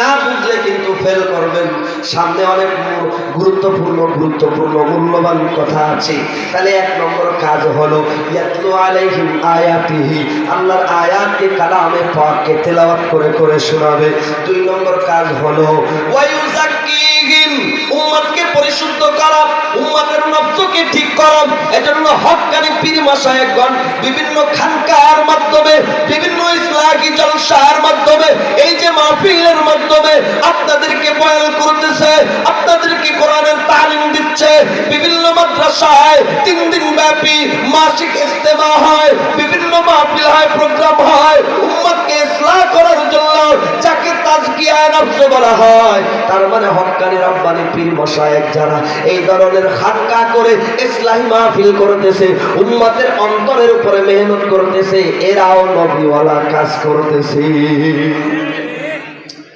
না বুঝলে কিন্তু ফেল করবেন। সামনে অনেক গুরুত্বপূর্ণ গুরুত্বপূর্ণ, মূল্যবান কথা আছে। তাহলে এক নম্বর কাজ হলো আয়াতিহি। আল্লাহর আয়াতকে কালামে পাককে তেলাওয়াত করে করে শোনাবে। দুই নম্বর কাজ হলো ওয়ায়ুজাক্কিহিম উম্মতকে পরিশুদ্ধ করা উম্মতের নফসকে ঠিক করা এজন্য হক্কানি পীর মাশায়েখগণ বিভিন্ন খানকার মাধ্যমে, বিভিন্ন ইসলামী জলসার মাধ্যমে, এই যে মাহফিলের মাধ্যমে আপনাদেরকে বয়ান করতেছে, আপনাদেরকে কোরআনের তালিম দিচ্ছে, বিভিন্ন মাদ্রাসায় তিন দিন ব্যাপী মাসিক ইস্তেমা হয়, বিভিন্ন মাহফিল হয়, প্রোগ্রাম হয় উম্মতকে ইসলাহ করার জন্য যাকে নফস বলা হয়। তার মানে হক্কানি রব্বানি পীর মশায়েক যারা এই ধরনের খানকা করে ইসলাহী মাহফিল করতেছে, উম্মতের অন্তরের উপরে মেহনত করতেছে, এরাও নবীওয়ালা কাজ করতেছে।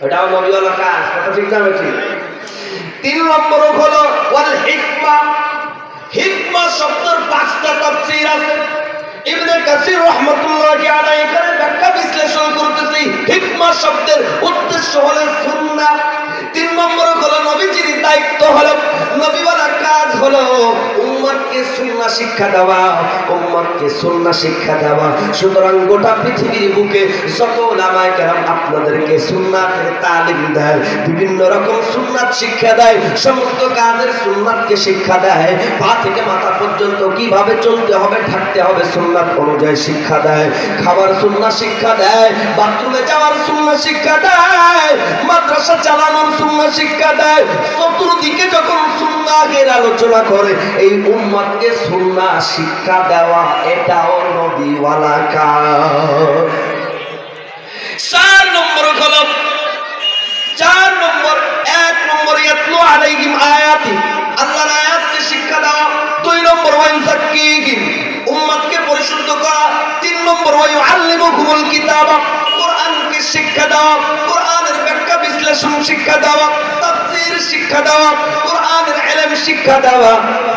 এটাও নবীওয়ালা কাজ, কথা ঠিক না ঠিক তিন নম্বর হলো, ওয়াল হিকমা। হিকমা শব্দের পাঁচটা তাফসীর আছে। ইবনে কাসির রাহমাতুল্লাহি আলাইহি এখানে ব্যাখ্যা বিশ্লেষণ করতেছি। হিকমা শব্দের উদ্দেশ্য হলো সুন্নাহ তিন নম্বর হলো নবীজির দায়িত্ব। সুন্নাহ শিক্ষা দেওয়া, উম্মতকে সুন্নাহ শিক্ষা দেওয়া। সুতরাং গোটা পৃথিবীর বুকে যত ওলামায়ে কেরাম আপনাদেরকে সুন্নাতের তালিম দেয়, বিভিন্ন রকম সুন্নাত শিক্ষা দেয়, সমস্ত কাজের সুন্নাতকে শিক্ষা দেয়, পা থেকে মাথা পর্যন্ত কীভাবে চলতে হবে থাকতে হবে সুন্নাত অনুযায়ী শিক্ষা দেয়, খাবার সুন্নাহ শিক্ষা দেয়, বাথরুমে যাওয়ার সুন্নাহ শিক্ষা দেয়, মাদ্রাসা চালানোর সুন্নাহ শিক্ষা দেয়, চতুর্দিকে যখন সুন্নাহের আলোচনা করে, এই উম্মতকে সুন্নাহ শিক্ষা দেওয়া এটাও নবীওয়ালা কাজ। চার নম্বর কলম, চার নম্বর, এক নম্বর, ইয়াতলু আলাইহিম আয়াতি। আল্লাহর আয়াতকে শিক্ষা দেওয়া, দুই নম্বর ওয়াইজাক্কিহিম উম্মতকে পরিশুদ্ধ করা, তিন নম্বর ওয়াইউআল্লিমুহুমুল কিতাবা। কোরআনকে শিক্ষা দেওয়া ব্যাখ্যা বিশ্লেষণ শিক্ষা দেওয়া, তাফসীর শিক্ষা দেওয়া, কোরআনের ইলম শিক্ষা দেওয়া,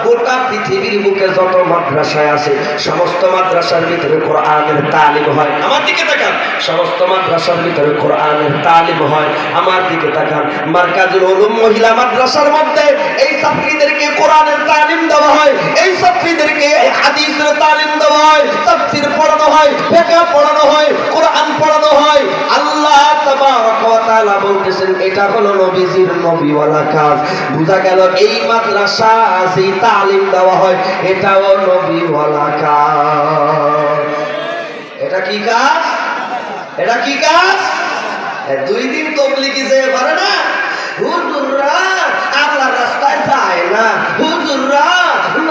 গোটা পৃথিবীর বুকে যত মাদ্রাসায় আছে, সমস্ত মাদ্রাসার ভিতরে কোরআনের তালিম হয়। আমার দিকে তাকান, সমস্ত মাদ্রাসার ভিতরে কোরআনের তালিম হয়। আমার দিকে তাকান, মার্কাজুল উলুম মহিলা মাদ্রাসার মধ্যে এই ছাত্রীদেরকে কোরআনের তালিম দেওয়া হয়, এই ছাত্রীদেরকে হাদিসের তালিম দেওয়া হয় পড়ানো হয় ফিকহ পড়ানো হয়, কোরআন পড়ানো হয়। আল্লাহ তাআলা বলতেছেন, এটা হলো নবীজির নবীওয়ালা কাজ। বোঝা গেল, এই মাদ্রাসা যেই তালিম দেওয়া হয়, এটাও নবীওয়ালা কাজ। এটা কি কাজ? এটা কি কাজ? দুই দিন তবলিগি যেতে পারে না, হুজুররা আল্লাহর রাস্তায় যায় না। হুজুররা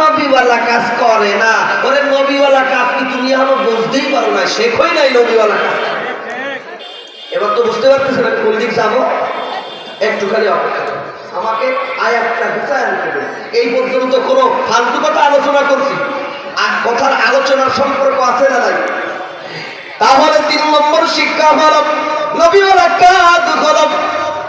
নবীওয়ালা কাজ করে না। ওরে নবীওয়ালা কাজ কি তুমি এখনও বুঝতেই পারো না? শেখই নাই নবীওয়ালা কাজ। এবার তো বুঝতে পারতেছেন আমি কোন দিক যাব? একটুখানি অপেক্ষা আমাকে আয়াতটা বিচার করুন এই পর্যন্ত কোনো ফালতু কথা আলোচনা করছি। আর কথার আলোচনার সম্পর্ক আছে না নাই? তাহলে তিন নম্বর শিক্ষা হল, নবীওয়ালা কাজ হল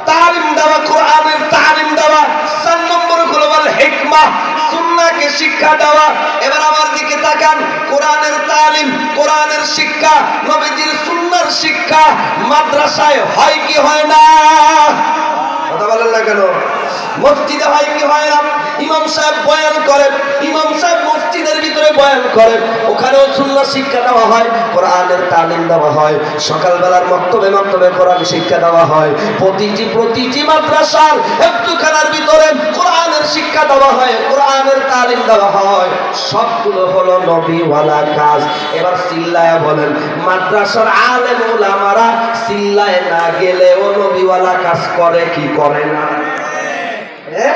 তালিম দেওয়া, কোরআনের তালিম দেওয়া। চার নম্বর হলো হেকমা সুন্নাকে শিক্ষা দেওয়া। এবার আমার দিকে তাকান, কোরআনের তালিম, কোরআনের শিক্ষা, নবীজির সুন্নার শিক্ষা, মাদ্রাসায় হয় কি হয় না? কথা বলেন না কেন? মসজিদে হয় কি হয় না? ইমাম সাহেব বয়ান করেন ইমাম সাহেব মসজিদের ভিতরে বয়ান করেন ওখানেও সুন্নাহ শিক্ষা দেওয়া হয়, কোরআনের তালিম দেওয়া হয়, সকালবেলার মক্তবে মক্তবে কোরআন শিক্ষা দেওয়া হয়, প্রতিটি প্রতিটি মাদ্রাসার একটুখানার ভিতরে কোরআনের শিক্ষা দেওয়া হয়, কোরআনের তালিম দেওয়া হয়। সবগুলো হলো নবীওয়ালা কাজ। এবার চিল্লায় বলেন, মাদ্রাসার আলেম ওলামারা চিল্লায় না গেলেও নবীওয়ালা কাজ করে কি করে? না। হ্যাঁ?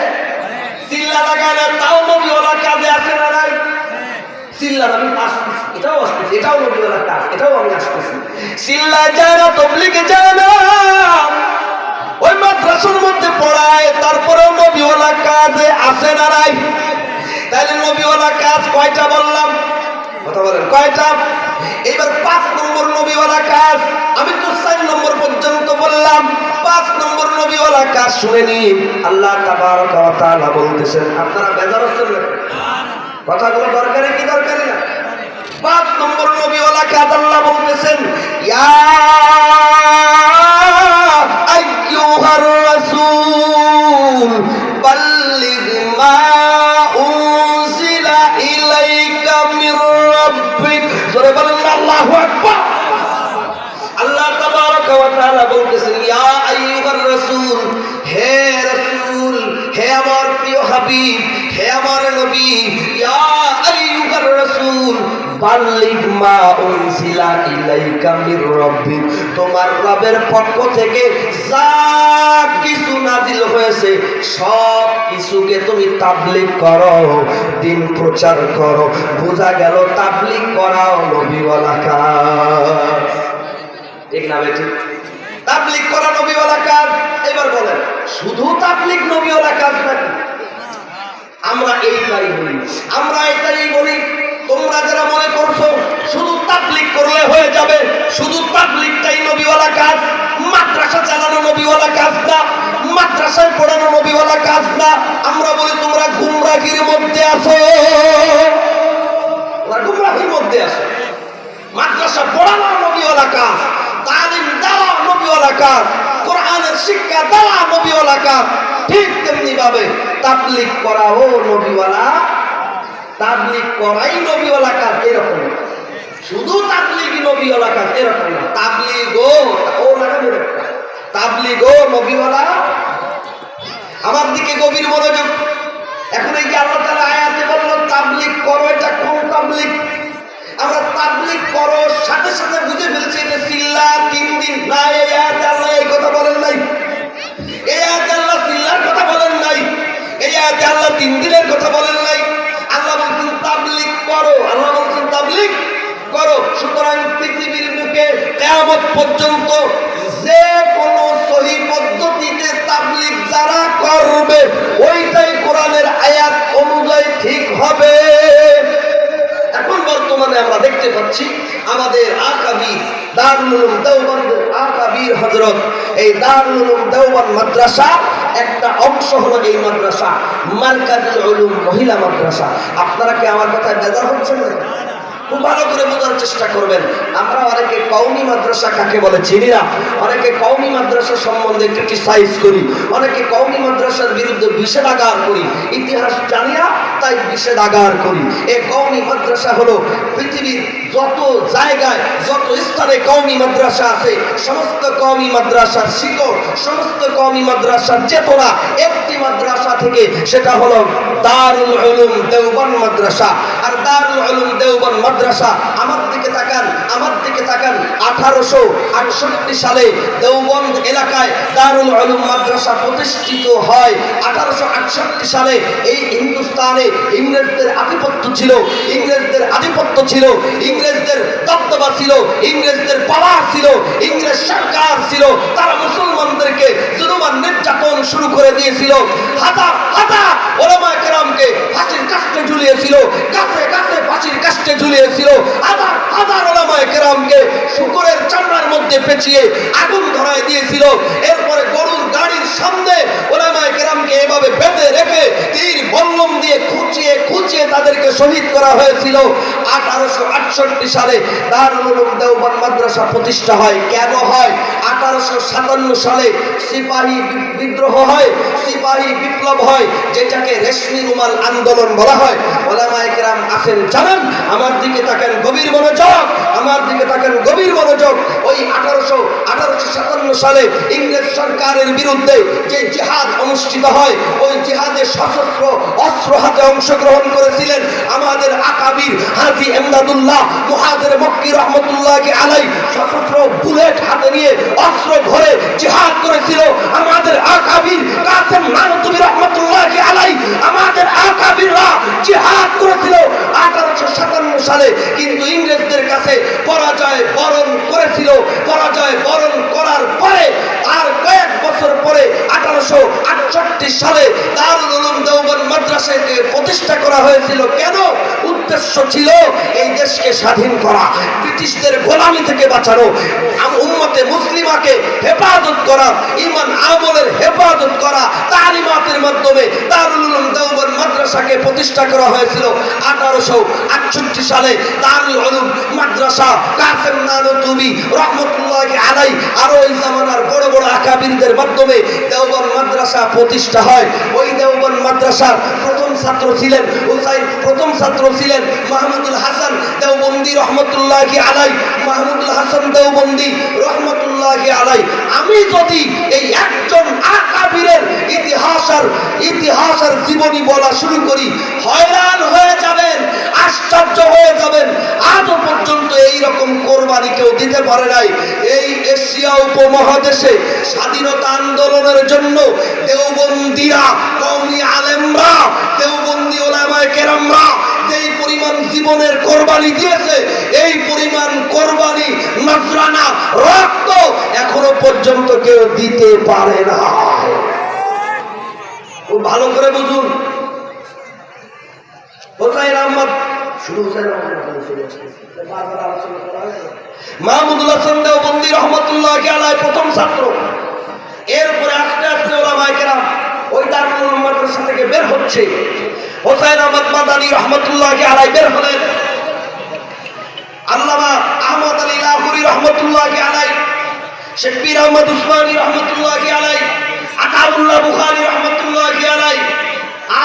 চিল্লা না তাও নবীওয়ালা কাজে আসে না নাই। আমি এটাও আসতেছি, এটাও নবীওয়ালা কাজ, এটাও আমি আসতেছি। চিল্লায় যায় না, তবলিগে যায় না। ওই মাদ্রাসার মধ্যে পড়ায়, তারপরেও নবীওয়ালা কাজে আসে না তাহলে নবীওয়ালা কাজ কয়টা বললাম? কথা বলেন। কয়টা এবার পাঁচ নম্বর নবীওয়ালা কাজ আমি তো চার নম্বর পর্যন্ত বললাম, পাঁচ নম্বর নবীওয়ালা কাজ শুনে আল্লাহ তাবারক ওয়া তাআলা বলতেছেন, আপনারা বেজার হচ্ছেন না কথাগুলো দরকারি কি দরকারি পাঁচ নম্বর নবীওয়ালা কাজ বলতেছেন, ইয়া রসুল হে রসুল, হে আমার প্রিয় হাবিব, হে আমার নবী, ইয়া তোমার রবের পক্ষ থেকে যা কিছু নাজিল হয়েছে, সব কিছুকে তুমি তাবলিগ করো, দিন প্রচার করো। বোঝা গেল, তাবলিগ করাও নবীওয়ালা কাজ ঠিক না তাবলিগ করা নবীওয়ালা কাজ? এবার বলেন, শুধু তাবলিগ নবীওয়ালা কাজ নাকি? আমরা এইটাই বলি, আমরা এটাই বলি, তোমরা যারা মনে করছ শুধু তাবলিগ করলে হয়ে যাবে, শুধু তাবলিগটাই নবীওয়ালা কাজ, মাদ্রাসা চালানো নবীওয়ালা কাজ না, মাদ্রাসায় পড়ানো নবীওয়ালা কাজ না, আমরা বলি তোমরা গুমরাহির মধ্যে আছো। গুমরাহির মধ্যে আছো। মাদ্রাসা পড়ানো নবীওয়ালা কাজ, তালিম দেওয়া কোরআনের শিক্ষা দেওয়া ঠিক তেমনি ভাবে তাবলিগ করাও নবীওয়ালা, তাবলিগ করাই এরকম শুধু তাবলিগই নবীওয়ালা এরকম না। তাবলিগ ও লাগাবে তাবলিগ ও নবীওয়ালা, আমার দিকে গভীর মনোযোগ। এখন এই যে আল্লাহ আয়াতে বলল, তাবলিগ করো এটা কোন তাবলিগ? আমরা তাবলিগ করো সাথে সাথে বুঝে ফেলছি এটা চিল্লা তিন দিন না এই আয়াতে আল্লাহ এই কথা বলেন নাই। এই আয়াতে আল্লাহ চিল্লার কথা বলেন নাই। এই আয়াতে আল্লাহ তিন দিনের কথা বলেন নাই। আল্লাহ বলছেন তাবলিগ করো। আল্লাহ বলছেন তাবলিগ করো। সুতরাং পৃথিবীর বুকে কেয়ামত পর্যন্ত যে কোনো সহি পদ্ধতিতে তাবলিগ যারা করবে, ওইটাই কোরআনের আয়াত অনুযায়ী ঠিক হবে। বর্তমানে আমরা দেখতে পাচ্ছি আমাদের আকাবির দারুলুম উলুম দেওবন্দ আকাবির হজরত এই দারুলুম দেওবন্দ মাদ্রাসা একটা অংশ হলো এই মাদ্রাসা মার্কাজুল মহিলা মাদ্রাসা। আপনারা কি আমার কথায় বেজার হচ্ছেন না? খুব ভালো করে বোঝার চেষ্টা করবেন। আমরা অনেকে কওমি মাদ্রাসা কাকে বলে চিনি না? অনেকে কওমি মাদ্রাসা সম্বন্ধে ক্রিটিসাইজ করি। অনেকে কওমি মাদ্রাসার বিরুদ্ধে বিষেধাগার করি। ইতিহাস জানি না, তাই বিষেধাগার করি। এ কওমি মাদ্রাসা হলো পৃথিবীর যত জায়গায়, যত স্থানে কওমি মাদ্রাসা আছে, সমস্ত কওমি মাদ্রাসার শিকড়, সমস্ত কওমি মাদ্রাসার চেতনা, একটি মাদ্রাসা থেকে সেটা হলো দারুল উলুম দেওবন্দ মাদ্রাসা। দারুল উলুম দেওবন্দ মাদ্রাসা আমার আমার দিকে তাকান। আঠারোশো আটষট্টি সালে দেওবন্দ এলাকায় দারুল উলুম মাদ্রাসা প্রতিষ্ঠিত হয়। আঠারোশো আটষট্টি সালে এই হিন্দুস্তানে ইংরেজদের আধিপত্য ছিল, ইংরেজদের আধিপত্য ছিল, ইংরেজদের দপ্তবা ছিল, ইংরেজদের পাওয়ার ছিল, ইংরেজ সরকার ছিল, তারা মুসলমানদেরকে জুলুমান নির্যাতন শুরু করে দিয়েছিল। হাজার হাজার ওলামায়ে কেরামকে ফাঁসির কাস্টে ঝুলিয়েছিল, কাছে কাছে ফাঁসির কাস্টে ঝুলিয়েছিল। হাজার হাজার ওলামায়ে কেরামকে শুকরের চামড়ার মধ্যে পেঁচিয়ে আগুন ধরায় দিয়েছিল। এরপরে গরুর গাড়ির সামনে ওলামায় কেরামকে এভাবে বেঁধে রেখে তীর বল্লম দিয়ে খুঁচিয়ে খুঁচিয়ে তাদেরকে শহীদ করা হয়েছিল। আঠারোশো আটষট্টি সালে দারুল দেওবান মাদ্রাসা প্রতিষ্ঠা হয়। কেন হয়? আঠারোশো সাতান্ন সালে সিপাহী বিদ্রোহ হয়, সিপাহী বিপ্লব হয়, যেটাকে রেশমি রুমাল আন্দোলন বলা হয়। কেরাম আসেন, জানেন, আমার দিকে তাকান গভীর মনোযোগ, আমার দিকে তাকান গভীর মনোযোগ। ওই আঠারোশো আঠারোশো সাতান্ন সালে ইংরেজ সরকারের বিরুদ্ধে যে জিহাদ অনুষ্ঠিত হয়, ওই জিহাদে সশস্ত্র অস্ত্র হাতে অংশগ্রহণ করেছিলেন আমাদের আকাবির হাজি এমদাদুল্লাহ মুহাদের মক্কি রহমতুল্লাহকে আলাই সশস্ত্র বুলেট হাতে নিয়ে অস্ত্র ধরে জিহাদ করেছিল। আমাদের আকাবির কাসেম নানতুবি রহমতুল্লাহকে আলাই আমাদের আকাবিররা জিহাদ করেছিল আঠারোশো সাতান্ন সালে। কিন্তু ইংরেজদের কাছে পরাজয় বরণ করেছিল। পরাজয় বরণ করার পরে আর কয়েক বছর পরে আঠারোশো আটষট্টি সালে দারুল উলুম দেওবন্দ মাদ্রাসাকে প্রতিষ্ঠা করা হয়েছিল। কেন? উদ্দেশ্য ছিল এই দেশকে স্বাধীন করা। ব্রিটিশদের গোলামি থেকে বাঁচানো। উম্মতে মুসলিমাকে হেফাজত করা ইমান আমলের হেফাজত করা, তালিমাতের মাধ্যমে দারুল মাদ্রাসাকে প্রতিষ্ঠা করা হয়েছিল আঠারোশো আটষট্টি সালে। উলুম মাদ্রাসা কাসেম তুমি রহমতুল্লাহ আলাই আরও ওই জামানার বড় বড় আকাবিরদের মাধ্যমে দেওবন্দ মাদ্রাসা প্রতিষ্ঠা হয়। ওই দেওবন্দ মাদ্রাসার প্রথম ছাত্র ছিলেন হুসাইন প্রথম ছাত্র ছিলেন মাহমুদুল হাসান দেওবন্দি রহমতুল্লাহ আলাই। মাহমুদুল হাসান দেওবন্দি রহমতুল্লাহ আলাই। আমি যদি এই একজন আকাবিরের ইতিহাস আর ইতিহাস আর জীবনী বলা শুরু করি, হয়রান হয়ে যাবেন, আশ্চর্য হয়ে যাবেন। আজও পর্যন্ত এই রকম কোরবানি কেউ দিতে পারে নাই। এই এশিয়া উপমহাদেশে স্বাধীনতা আন্দোলনের জন্য দেওবন্দিরা, কওমি আলেমরা দেওবন্দি ওলামায়ে কেরামরা যেই পরিমাণ জীবনের কোরবানি দিয়েছে, এই পরিমাণ কোরবানি রক্ত এখনও পর্যন্ত কেউ দিতে পারে না। ভালো করে বুঝুন। মাহমুদুল হাসান দেওবন্দি রহমতুল্লাহ আলাই প্রথম ছাত্র। এরপরে আস্তে আস্তে ওলামায়ে কেরাম ওই দারুল মাদ্রাসা থেকে বের হচ্ছে। হোসাইন আহমদ মাদানী রহমতুল্লাহ আলাই বের হলেন আল্লামা আহমদ আলী লাহুরি রহমতুল্লাহ আলাই শেখ পীর আহমদ উসমানী রহমতুল্লাহ আলাই আতাউল্লাহ বুখারী রহমতুল্লাহ আলাই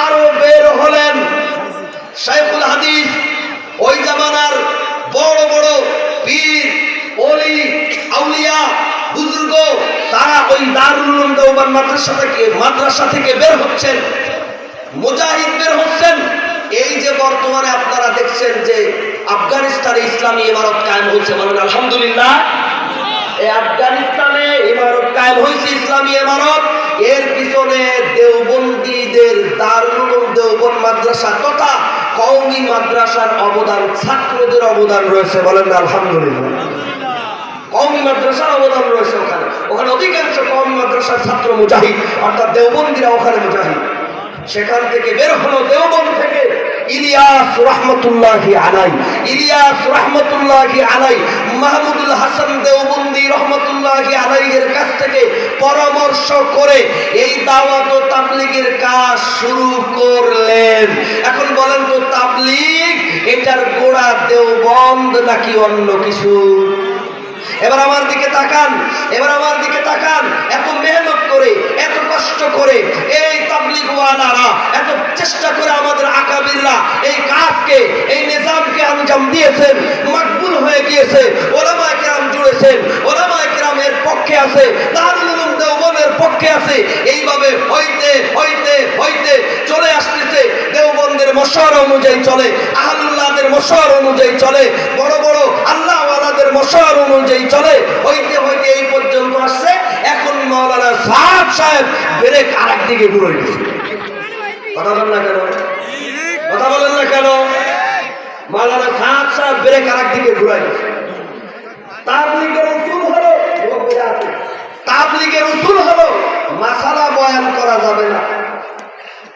আরও বের হলেন শাইখুল হাদিস। ওই জামানার বড় বড় পীর, ওলি, আউলিয়া বুজুর্গ, তারা ওই দারুল উলুম মাদ্রাসা থেকে মাদ্রাসা থেকে বের হচ্ছেন। মুজাহিদ বের হচ্ছেন। এই যে বর্তমানে আপনারা দেখছেন যে আফগানিস্তানে ইসলামী ইমারত কায়েম হয়েছে বলেন আলহামদুলিল্লাহ। এই আফগানিস্তানে ইমারত কায়েম হয়েছে, ইসলামী ইমারত। এর পিছনে দেওবন্দীদের দারুল দেওবন মাদ্রাসা তথা কওমি মাদ্রাসার অবদান, ছাত্রদের অবদান রয়েছে, বলেন আলহামদুলিল্লাহ। কওমি মাদ্রাসার অবদান রয়েছে ওখানে। ওখানে অধিকাংশ কম মাদ্রাসার ছাত্র মুজাহিদ, অর্থাৎ দেওবন্দিরা ওখানে মুজাহিদ। সেখান থেকে বের হলো দেওবন থেকে ইলিয়াস রহমতুল্লাহি আলাই ইলিয়াস রহমতুল্লাহি আলাই মাহমুদুল হাসান দেওবন্দি রহমতুল্লাহি আলাইয়ের কাছ থেকে পরামর্শ করে এই দাওয়াত ও তাবলিগের কাজ শুরু করলেন। এখন বলেন তো, তাবলিগ এটার গোড়া দেওবন্দ নাকি অন্য কিছু? এবার আমার দিকে তাকান, এবার আমার দিকে তাকান, এত মেহনত করে, এত কষ্ট করে, এই তাবলিক ওয়ালারা এত চেষ্টা করে আমাদের আকাবিল্লা এই কাজকে এই নিজামকে আঞ্জাম দিয়েছেন, মকবুল হয়ে গিয়েছে ওরা কেরাম জুড়েছেন ওলামায়ে কেরামের পক্ষে আছে দারুল দেওবনের পক্ষে আছে। এইভাবে হইতে হইতে হইতে চলে আসতেছে। দেওবন্দের মশার অনুযায়ী চলে, আহলুল্লাহদের মশার অনুযায়ী চলে, বড় বড় আল্লাহওয়ালাদের মশার অনুযায়ী চলে। হইতে হইতে এই পর্যন্ত আসছে। এখন মাওলানা সাহেব সাহেব ব্রেক আরেক দিকে গেছে কথা বলেন না কেন? কথা বলেন না কেন? মাওলানা সাহেব সাহেব ব্রেক আরেক দিকে ঘুরাই গেছে তাবলিগের উসুল হলো লোকেরা আছে। তাবলিগের উসুল হলো, মাসালা বয়ান করা যাবে না।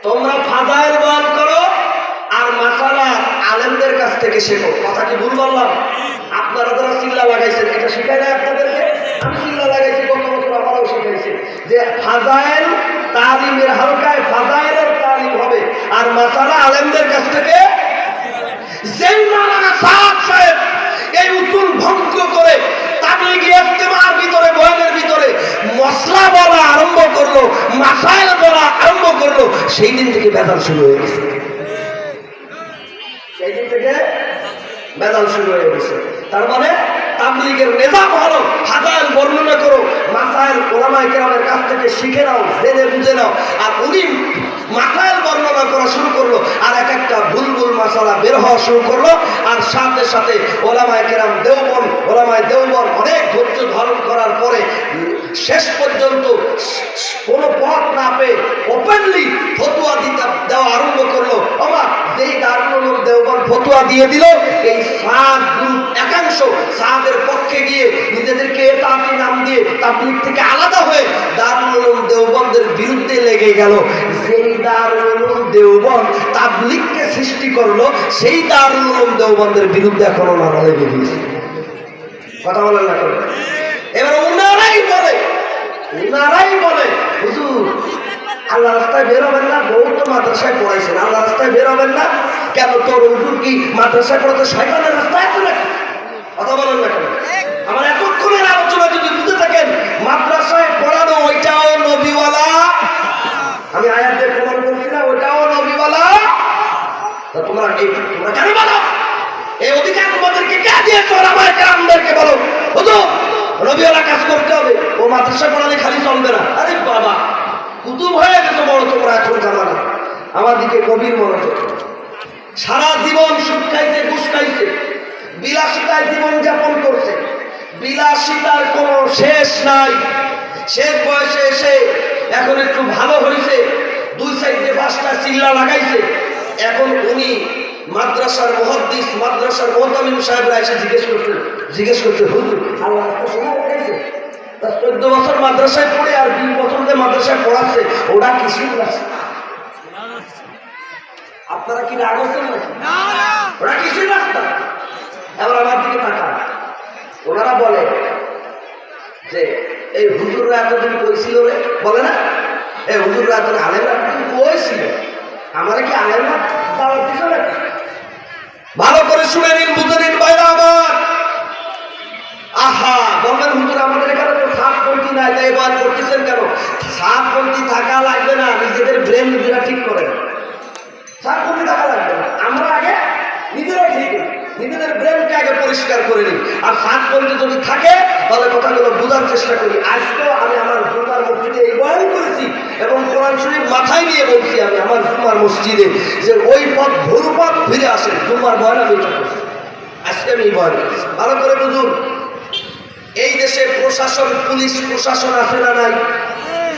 তোমরা ফাজাইল বয়ান করো আর মাসালা আলেমদের কাছ থেকে শেখো। কথা কি ভুল বললাম? আপনারা যারা চিল্লা লাগাইছেন, এটা শিখাই না আপনাদেরকে? আমি চিল্লা লাগাইছি গত বছর আমারও শিখাইছি যে ফাজাইল তালিমের হালকায় ফাজাইলের তালিম হবে আর মাসালা আলেমদের কাছ থেকে সাহেব সাহেব এই উসুল ভঙ্গ করে তাবলিগি ইজতেমার ভিতরে বয়ানের ভিতরে। মশলা বলা আরম্ভ করল, মাসাইল বলা আরম্ভ করল, সেই দিন থেকে বেদাল শুরু হয়ে গেছে। সেই দিন থেকে বেদাল শুরু হয়ে গেছে। তার মানে তাবলিগের নেজাম হলো হাজার বর্ণনা করো মাসাইল ওলামায়ে কেরামের কাছ থেকে শিখে নাও, জেনে বুঝে নাও। আর উনি মাসাইল বর্ণনা করা শুরু করল, আর এক একটা বুলবুল মাসালা বের হওয়া শুরু করল, আর সাথে সাথে ওলামায় কেরাম দেওবন, ওলামায়ে দেওবন অনেক ধৈর্য ধারণ করার পরে, শেষ পর্যন্ত কোনো পথ না পেয়ে ওপেনলি ফতুয়া দিতে দেওয়া আরম্ভ করল। আমার যেই দারুল দেওবন ফতুয়া দিয়ে দিল, এই সাহাদের পক্ষে গিয়ে নিজেদেরকে তাবলি নাম দিয়ে তাবলিগ থেকে আলাদা হয়ে দারুল দেওবন্দের বিরুদ্ধে লেগে গেল। যেই দারুল দেওবন্দ তাবলিগকে সৃষ্টি করল, সেই দারুল দেওবন্দের বিরুদ্ধে এখন ওনারা লেগে গিয়েছে। কথা বলেন না এবার ওনারাই বলে ওনারাই বলে, হুজুর, আল্লাহ রাস্তায় বেরোবেন না, বউ তো মাদ্রাসায় পড়াইছেন আল্লাহ রাস্তায় বেরোবেন না, কেন তোর হুজুর কি মাদ্রাসায় পড়াতে শয়তানের রাস্তায় আছে নাকি? কথা বলেন না কেন? আমার এতক্ষণের আলোচনা যদি বুঝতে থাকেন, মাদ্রাসায় পড়ানো, ওইটাও নবীওয়ালা। আমি আয়াতদের প্রমাণ করছি না, ওইটাও নবীওয়ালা। তোমরা এই তোমরা এই অধিকার তোমাদেরকে কে দিয়েছে? আমার গ্রামদেরকে বলো। হতো রবিওয়ালা কাজ করতে হবে। ও মাদ্রাসা পড়ালে খালি চলবে না। আরে বাবা, কুতুব হয়ে গেছে বড়, তোমরা এখন আমার দিকে গভীর মনোযোগ। সারা জীবন সুখ খাইছে, ঘুষ খাইছে। বিলাসিতায় জীবন যাপন করছে। বিলাসিতার কোনো শেষ নাই। শেষ বয়সে এসে এখন একটু ভালো হয়েছে। দুই সাইডে পাঁচটা চিল্লা লাগাইছে। এখন উনি মাদ্রাসার মহাদ্দিস মাদ্রাসার মোহতামিম সাহেবরা এসে জিজ্ঞেস করছে জিজ্ঞেস করছে হুজুর আল্লাহ তো লাগাইছে তার চোদ্দ বছর মাদ্রাসায় পড়ে আর দুই বছর যে মাদ্রাসায় পড়াচ্ছে ওরা কিছুই লাগছে আপনারা কি রাগ হচ্ছেন নাকি? ওরা কিছুই রাস্তা এবার আমার দিকে তাকান। ওনারা বলে যে, এই হুজুররা এতদিন কইছিল রে? বলে না। এই হুজুররা এতদিন আলেমরা কইছিল আমার কি আলেমরা দাওয়াত দিছ নাকি? ভালো করে শুনে নিন, বুঝে নিন বাইরে আমার। আহা বলবেন হুজুর, আমাদের এখানে তো সাত পন্থী নাই, তাই এবার করতেছেন কেন? সাত পন্থী থাকা লাগবে না, নিজেদের ব্রেন নিজেরা ঠিক করেন সাত পন্থী থাকা লাগবে না। আমরা আগে। নিজেদের ব্রেনকে আগে পরিষ্কার করে নিই। আর সাত পন্থী যদি থাকে, তাহলে কথাগুলো বোঝার চেষ্টা করি। আজকেও আমি আমার জুমার মসজিদে এই বয়ান করেছি এবং কোরআন শরীফ মাথায় নিয়ে বলছি আমি আমার জুমার মসজিদে যে ওই পথ ভুল পথ ফিরে আসে জুমার বয়ান আমি এটা করছি। আজকে আমি এই বয়ান করেছি। ভালো করে বুঝুন, এই দেশে প্রশাসন, পুলিশ, প্রশাসন আছে না নাই?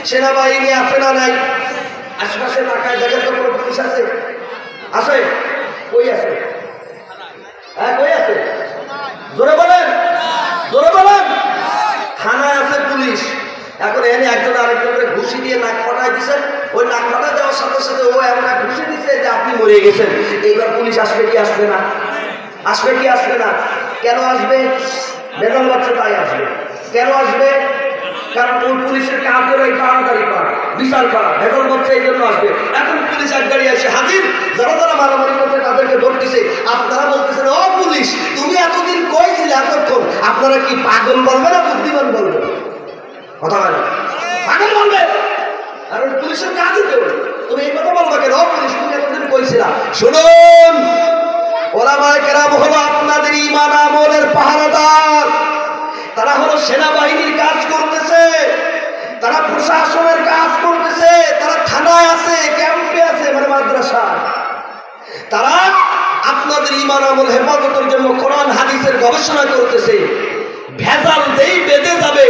সেনাবাহিনী আছে না নাই? আশপাশে তাকায় দেখেন তো কোনো পুলিশ আছে? আছে? কই আছে? হ্যাঁ কই আছে? জোরে বলেন জোরে বলেন। থানায় আছে পুলিশ। এখন এনে একজন আরেকজনের ঘুষি দিয়ে নাক ফাটাই দিছেন ওই নাক ফাটাই দেওয়ার সাথে সাথে ও এমন ঘুষি দিছে যে আপনি মরে গেছেন। এইবার পুলিশ আসবে কি না? আসবে আসবে না? কেন আসবে? বেতন বাচ্চা আসবে। কেন আসবে? কারণ ওই পুলিশের কাজ করে এই তাড়াতাড়ি করা বিশাল করা বেতন বাচ্চা এই জন্য আসবে। এখন পুলিশ এক গাড়ি আসে হাজির, যারা যারা মারামারি করছে তাদেরকে ধরতেছে। আপনারা বলতেছেন ও পুলিশ, তুমি এতদিন কইছিলে এতক্ষণ? আপনারা কি পাগল বলবে না বুদ্ধিমান বলবে? কথা বলে। পাগল বলবে। আর ওই পুলিশের কাজই তো তুমি এই কথা বলবা কেন? পুলিশ, তুমি এতদিন কইছিলা শুনুন, ওলামায় কেরাম হলো আপনাদের ইমান আমলের পাহারাদার প্রশাসনের কাজ করতেছে, তারা থানায় আছে, ক্যাম্পে আছে মানে মাদ্রাসা তারা আপনাদের ইমান আমল হেফাজতের জন্য কোরআন, হাদিসের গবেষণা করতেছে। ভেজাল যেই বেঁধে যাবে,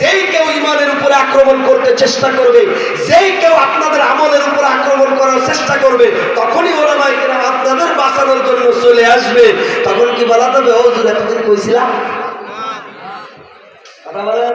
যেই কেউ ইমানের উপরে আক্রমণ করতে চেষ্টা করবে, যেই কেউ আপনাদের আমলের উপর আক্রমণ করার চেষ্টা করবে, তখনই ওরা মাইকেরা আপনাদের বাঁচানোর জন্য চলে আসবে। তখন কি বলা যাবে? ও দূর এতদিন কইছিলাম। কথা বলেন?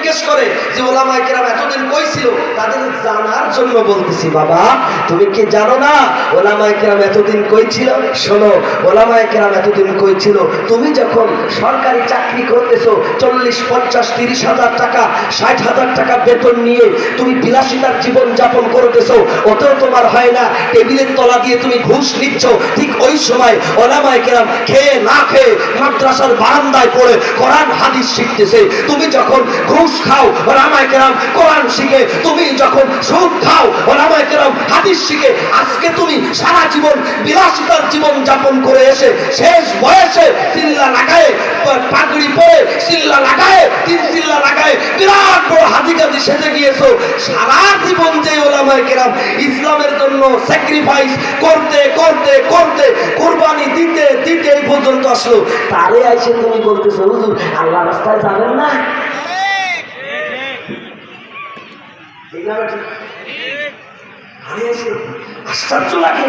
জিজ্ঞেস করে যে ওলামায় কেরাম এতদিন কইছিল তাদের জানার জন্য বলতেছি, বাবা, তুমি কি জানো না? ওলামায় কেরাম এতদিন কইছিল শোনো, ওলামায় কেরাম এতদিন কইছিল তুমি যখন সরকারি চাকরি করতেছো, চল্লিশ, পঞ্চাশ, তিরিশ হাজার টাকা, ষাট হাজার টাকা বেতন নিয়ে তুমি বিলাসিতার জীবন যাপন করতেছো, ওতেও তোমার হয় না। টেবিলের তলা দিয়ে তুমি ঘুষ নিচ্ছ। ঠিক ওই সময় ওলামায় কেরাম খেয়ে না খেয়ে মাদ্রাসার বারান্দায় পড়ে কোরআন, হাদিস শিখতেছে। তুমি যখন ঘুষ খাও ওলামায় কেরাম, কোরআন শিখে তুমি যখন সুদ খাও, ওলামায় কেরাম, হাদিস শিখে, আজকে তুমি সারা জীবন বিলাসিতার জীবন যাপন করে এসে, শেষ বয়সে চিল্লা লাগায় পাগড়ি পরে চিল্লা লাগায়, তিন চিল্লা লাগায় বিরাট বড় হাজি গাজি সেজে গিয়েছো। সারা জীবন যে ওলামায় কেরাম ইসলামের জন্য স্যাক্রিফাইস করতে করতে করতে কোরবানি দিতে দিতে এই পর্যন্ত আসলো, তারে আইসে তুমি বলতেছো, হুজুর আল্লাহ রাস্তায় যাবেন না? ঠিক আশ্চর্য লাগে।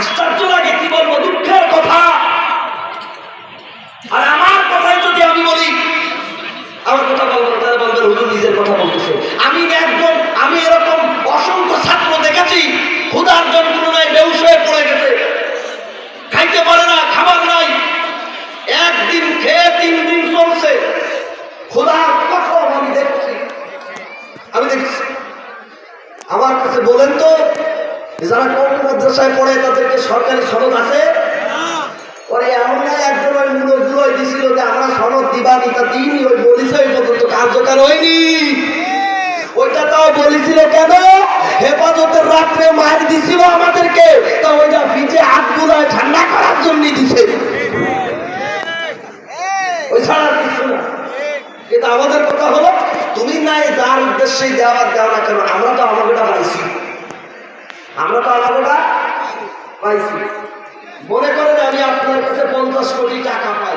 আশ্চর্য লাগে, কি বলব, দুঃখের কথা। আর আমার কথাই যদি আমি বলি, আমার কথা বলব তারা বলবেন হুজুর নিজের কথা বলতেছে। আমি একজন, আমি এরকম অসংখ্য ছাত্র দেখেছি, ক্ষুধার যন্ত্রণায় বেউস হয়ে পড়ে গেছে। খাইতে পারে না, খাবার নাই। একদিন খেয়ে তিন দিন চলছে কসম আমি দেখছি। আমার কাছে বলেন তো যারা কম মাদ্রাসায় পড়ে, তাদেরকে সরকারি সনদ আছে? কেন? রাত্রে মার আমাদেরকে, তা ওইটা হাত ঠান্ডা করার জন্য দিছে। আমাদের কথা হলো তুমি নাই, যার উদ্দেশ্যে দেওয়ার দেওয়া না কেন? আমরা তো আমাকেটা পাইছি। আমরা তো আমাকেটা পাইছি। মনে করেন আমি আপনার কাছে পঞ্চাশ কোটি টাকা পাই।